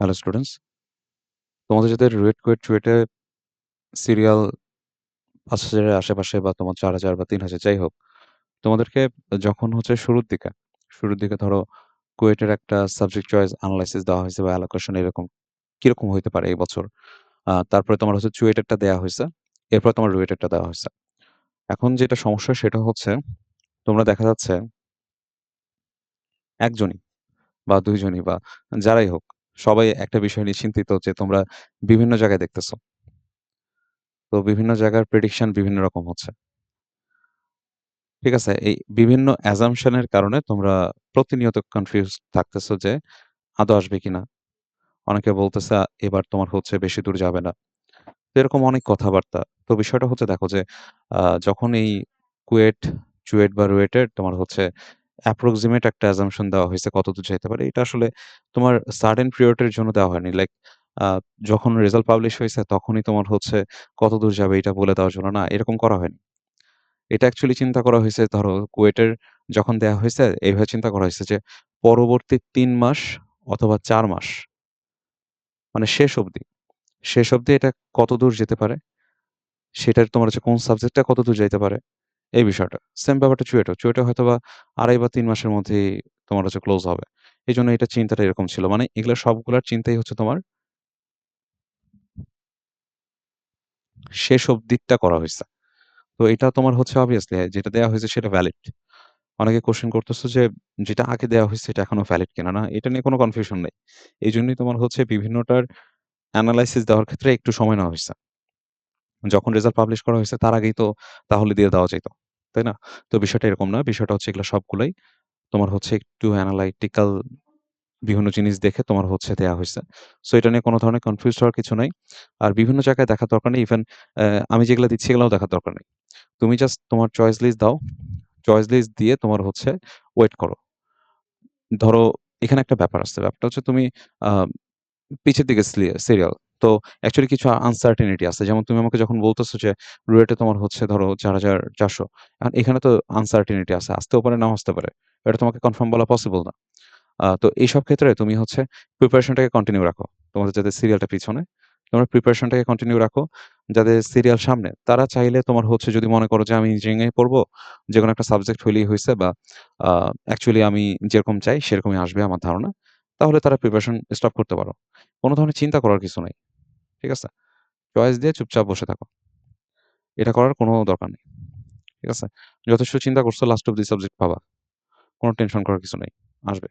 Hello students তোমাদের যাদের RUET KUET চুয়েটে serial পাঁচ হাজারের আশেপাশে বা তোমার চার হাজার বা তিন হাজার যাই হোক, তোমাদেরকে যখন হচ্ছে শুরুর দিকে শুরুর দিকে ধরো কুয়েটের একটা সাবজেক্ট চয়েস অ্যানালাইসিস দেওয়া হয়েছে বা অ্যালোকেশন এরকম, কীরকম হইতে পারে এই বছর তারপরে তোমার হচ্ছে চুয়েটেরটা দেওয়া হয়েছে, এরপর তোমার রুয়েটেরটা দেওয়া হয়েছে। এখন যেটা সমস্যা সেটা হচ্ছে তোমরা দেখা যাচ্ছে একজনই বা দুইজনই বা যারাই হোক সবাই একটা বিষয় নিয়ে চিন্তিত যে তোমরা বিভিন্ন জায়গায় দেখতেছো। তো বিভিন্ন জায়গার প্রেডিকশন বিভিন্ন রকম হচ্ছে। ঠিক আছে, এই বিভিন্ন অ্যাজাম্পশনের কারণে তোমরা প্রতিনিয়ত কনফিউজ থাকতেছো যে আদৌ আসবে কিনা। অনেকে বলতেছে এবার তোমার হচ্ছে বেশি দূর যাবে না। তো এরকম অনেক কথাবার্তা। তো বিষয়টা হচ্ছে, দেখো যে যখন এই কুয়েট, চুয়েট বা রুয়েটের তোমার হচ্ছে অ্যাপ্রক্সিমেট একটা অ্যাজাম্পশন দেওয়া হয়েছে কত দূর যেতে পারে। এটা আসলে তোমার সার্টেন পিরিয়ডের জন্য দেওয়া হয়নি। লাইক যখন রেজাল্ট পাবলিশ হয়েছে তখনই তোমার হচ্ছে কত দূর যাবে এটা বলে দেওয়ার জন্য। না, এরকম করা হয়নি। এটা অ্যাকচুয়ালি চিন্তা করা হয়েছে, ধরো কুয়েটের যখন দেয়া হয়েছে, এইভাবে চিন্তা করা হয়েছে যে পরবর্তী তিন মাস অথবা চার মাস মানে শেষ অবধি শেষ অবধি এটা কত দূর যেতে পারে? সেটার তোমার হচ্ছে কোন সাবজেক্টটা কত দূর যাইতে পারে? এই বিষয়টা। সেম ব্যাপারটা চুয়েটও চুয়েটে হয়তো বা আড়াই বা তিন মাসের মধ্যেই তোমার হচ্ছে ক্লোজ হবে। এই জন্য এটা চিন্তাটা এরকম ছিল। মানে এগুলো সবগুলার চিন্তাই হচ্ছে তোমার শেষ অবধিটা করা হয়েছে তো এটা তোমার হচ্ছে অবভিয়াসলি যেটা দেয়া হয়েছে সেটা ভ্যালিড অনেকে কোশ্চেন করতেছে যে যেটা আগে দেওয়া হয়েছে এটা এখনও ভ্যালিড কিনা? না, এটা নিয়ে কোনো কনফিউশন নেই। এই জন্যই তোমার হচ্ছে বিভিন্নটার অ্যানালাইসিস দেওয়ার ক্ষেত্রে একটু সময় নেওয়া হয়েছে যখন রেজাল্ট পাবলিশ করা হয়েছে, তার আগেই তো তাহলে দিয়ে দেওয়া যেত তাই না? তো বিষয়টা এরকম না, বিষয়টা হচ্ছে এগুলো সবগুলোই তোমার হচ্ছে একটু অ্যানালাইটিক্যাল বিভিন্ন জিনিস দেখে তোমার হচ্ছে দেয়া হয়েছে। সো এটা নিয়ে কোনো ধরনের কনফিউজ হওয়ার কিছু নাই। আর বিভিন্ন জায়গায় দেখার দরকার নেই ইভেন আমি যেগুলো দিচ্ছি এগুলোও দেখার দরকার নেই। তুমি জাস্ট তোমার চয়েস লিস্ট দাও চয়েস লিস্ট দিয়ে তোমার হচ্ছে ওয়েট করো। ধরো, এখানে একটা ব্যাপার আছে ব্যাপারটা হচ্ছে তুমি পিছের দিকে সিরিয়াল তো অ্যাকচুয়ালি কিছু আনসার্টেনিটি আছে। যেমন তুমি আমাকে যখন বলতেছো যে, রুয়েটে তোমার হচ্ছে ধরো চার হাজার চারশো, এখানে তো আনসার্টেনিটি আছে, আসতেও পারে, নাও আসতে পারে। এটা তোমাকে কনফার্ম বলা পসিবল না। তো এইসব ক্ষেত্রে তুমি হচ্ছে প্রিপারেশনটাকে কন্টিনিউ রাখো। তোমাদের যাদের সিরিয়ালটা পিছনে, তোমরা প্রিপারেশনটাকে কন্টিনিউ রাখো। যাদের সিরিয়াল সামনে, তারা চাইলে তোমার হচ্ছে যদি মনে করো যে, আমি ইঞ্জিনিয়ারিং এ পড়ব, যে কোনো একটা সাবজেক্ট হইলেই হয়েছে বা অ্যাকচুয়ালি আমি যেরকম চাই, সেরকমই আসবে আমার ধারণা, তাহলে তারা প্রিপারেশন স্টপ করতে পারো। কোনো ধরনের চিন্তা করার কিছু নাই। ঠিক আছে? চয়েস দিয়ে চুপচাপ বসে থাকো। এটা করার কোনো দরকার নেই। ঠিক আছে? যথেষ্ট চিন্তা করছ লাস্ট অফ দি সাবজেক্ট পাবা। কোনো টেনশন করার কিছু নেই। আসবে।